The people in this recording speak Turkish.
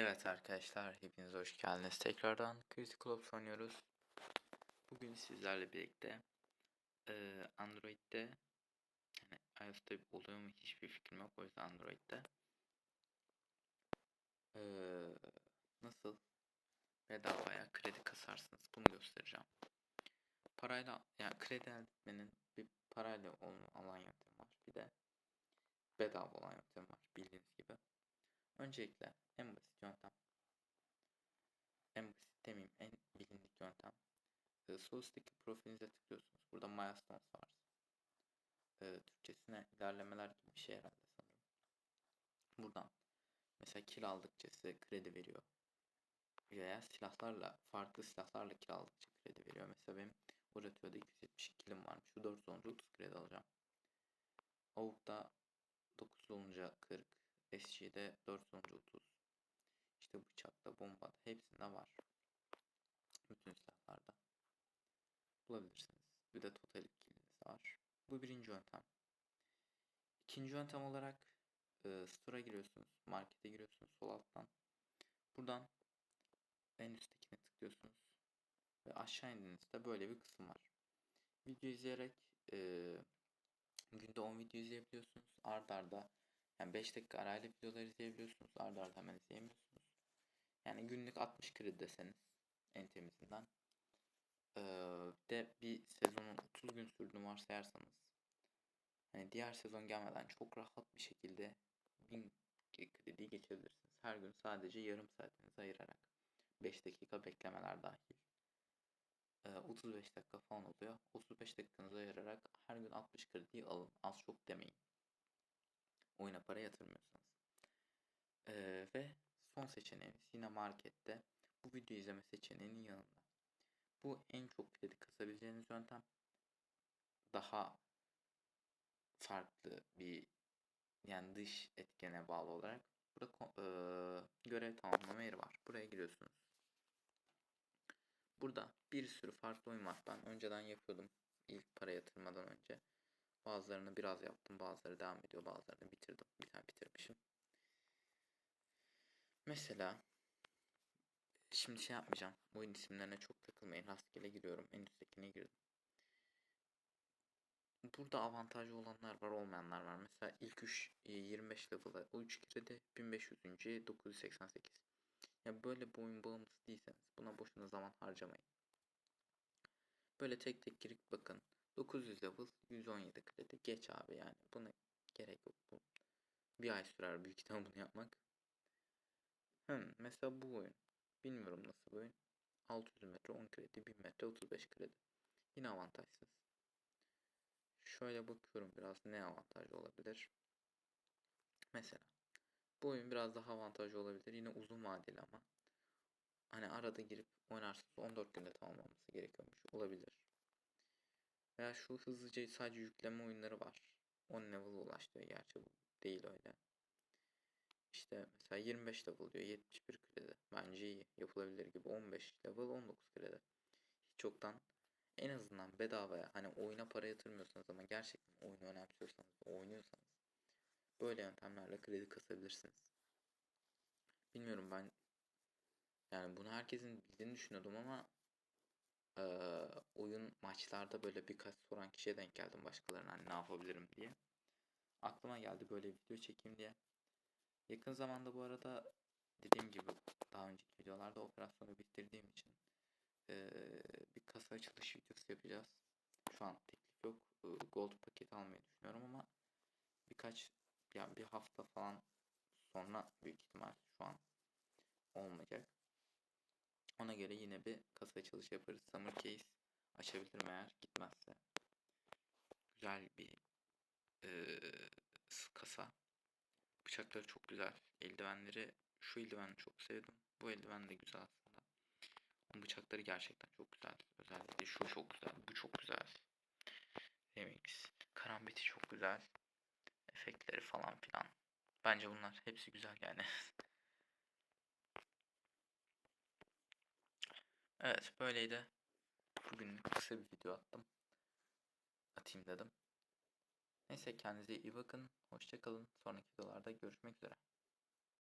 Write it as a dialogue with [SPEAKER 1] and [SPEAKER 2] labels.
[SPEAKER 1] Evet arkadaşlar, hepiniz hoş geldiniz. Tekrardan Critical Ops oynuyoruz. Bugün sizlerle birlikte eee, Android'de yani iOS'ta oluyor mu hiçbir fikrim yok. O yüzden Android'de eee, nasıl bedavaya kredi kasarsınız bunu göstereceğim. Parayla yani kredi elde etmenin bir parayla olma, alan yöntemi var. Bir de bedava olan yöntem var bildiğiniz gibi. Öncelikle en basit yöntem. En basit demeyeyim en bilindik yöntem. Sol üstteki profilinize tıklıyorsunuz. Burada milestones var. E, Türkçesine ilerlemeler gibi bir şey herhalde sanırım. Buradan mesela kill aldıkça size kredi veriyor. Veya silahlarla farklı silahlarla kill aldıkça kredi veriyor. Mesela benim Oratio'da 272 killim varmış. Şu 4 olunca 30 kredi alacağım. Avuk'ta 9 olunca 40. SG'de 4 olunca 30. İşte bıçakta, bombada hepsinde var. Bütün silahlarda. Bulabilirsiniz. Bir de total killiniz var. Bu birinci yöntem. İkinci yöntem olarak e, store'a giriyorsunuz. Markete giriyorsunuz sol alttan. Buradan en üsttekine tıklıyorsunuz. Ve aşağı indiğinizde böyle bir kısım var. Video izleyerek e, günde 10 video izleyebiliyorsunuz. Ard arda yani 5 dakika arayla videolar izleyebiliyorsunuz. Arda arda hemen izleyemiyorsunuz. Yani günlük 60 kredi deseniz en temizinden. De bir sezonun 30 gün sürdüğünü varsayarsanız hani diğer sezon gelmeden çok rahat bir şekilde 1000 krediyi geçebilirsiniz. Her gün sadece yarım saatinizi ayırarak 5 dakika beklemeler dahil. Ee, 35 dakika falan oluyor. 35 dakikanızı ayırarak her gün 60 krediyi alın. Az çok demeyin oyuna para yatırmıyorsanız. Ee, ve son seçeneğimiz yine markette bu video izleme seçeneğinin yanında. Bu en çok kredi kasabileceğiniz yöntem. Daha farklı bir yani dış etkene bağlı olarak burada e, görev tamamlama yeri var. Buraya giriyorsunuz. Burada bir sürü farklı oyun var. Ben önceden yapıyordum ilk para yatırmadan önce. Bazılarını biraz yaptım. Bazıları devam ediyor. Bazılarını bitirdim. Bir tane bitirmişim. Mesela şimdi şey yapmayacağım. Oyun isimlerine çok takılmayın. Rastgele giriyorum. En üsttekine girdim. Burada avantajlı olanlar var, olmayanlar var. Mesela ilk 3 25 level'a 3 kredi, 1500. 988. Ya böyle bir oyun bağımlısı değilseniz buna boşuna zaman harcamayın. Böyle tek tek girip bakın. 900 level 117 kredi. Geç abi yani. Buna gerek yok. Bu bir ay sürer büyük ihtimal bunu yapmak. Hmm, mesela bu oyun. Bilmiyorum nasıl bir oyun. 600 metre 10 kredi. 1000 metre 35 kredi. Yine avantajsız. Şöyle bakıyorum biraz ne avantajlı olabilir. Mesela bu oyun biraz daha avantajlı olabilir. Yine uzun vadeli ama. Hani arada girip oynarsınız 14 günde tamamlaması gerekiyormuş. Olabilir. Veya şu hızlıca sadece yükleme oyunları var. 10 level ulaştı. Gerçi bu değil öyle. İşte mesela 25 level diyor 71 kredi. Bence iyi. Yapılabilir gibi. 15 level 19 kredi. Hiç çoktan en azından bedavaya hani oyuna para yatırmıyorsanız ama gerçekten oyunu önemsiyorsanız oynuyorsanız böyle yöntemlerle kredi kasabilirsiniz. Bilmiyorum ben yani bunu herkesin bildiğini düşünüyordum ama e, oyun maçlarda böyle birkaç soran kişiye denk geldim başkalarına hani ne yapabilirim diye. Aklıma geldi böyle video çekeyim diye. Yakın zamanda bu arada dediğim gibi daha önceki videolarda operasyonu bitirdiğim için e, bir kasa açılış videosu yapacağız. Şu an teklif yok. E, gold paket almayı düşünüyorum ama birkaç yani bir hafta falan sonra büyük ihtimal şu an olmayacak. Ona göre yine bir kasa açılışı yaparız. Summer case açabilirim eğer gitmezse. Güzel bir e, kasa. Bıçakları çok güzel. Eldivenleri şu eldiveni çok sevdim. Bu eldiven de güzel aslında. Ama bıçakları gerçekten çok güzel. Özellikle şu çok güzel. Bu çok güzel. Remix. Karambiti çok güzel. Efektleri falan filan. Bence bunlar hepsi güzel yani. Evet böyleydi. Bugün kısa bir video attım. Atayım dedim. Neyse kendinize iyi bakın. Hoşçakalın. Sonraki videolarda görüşmek üzere.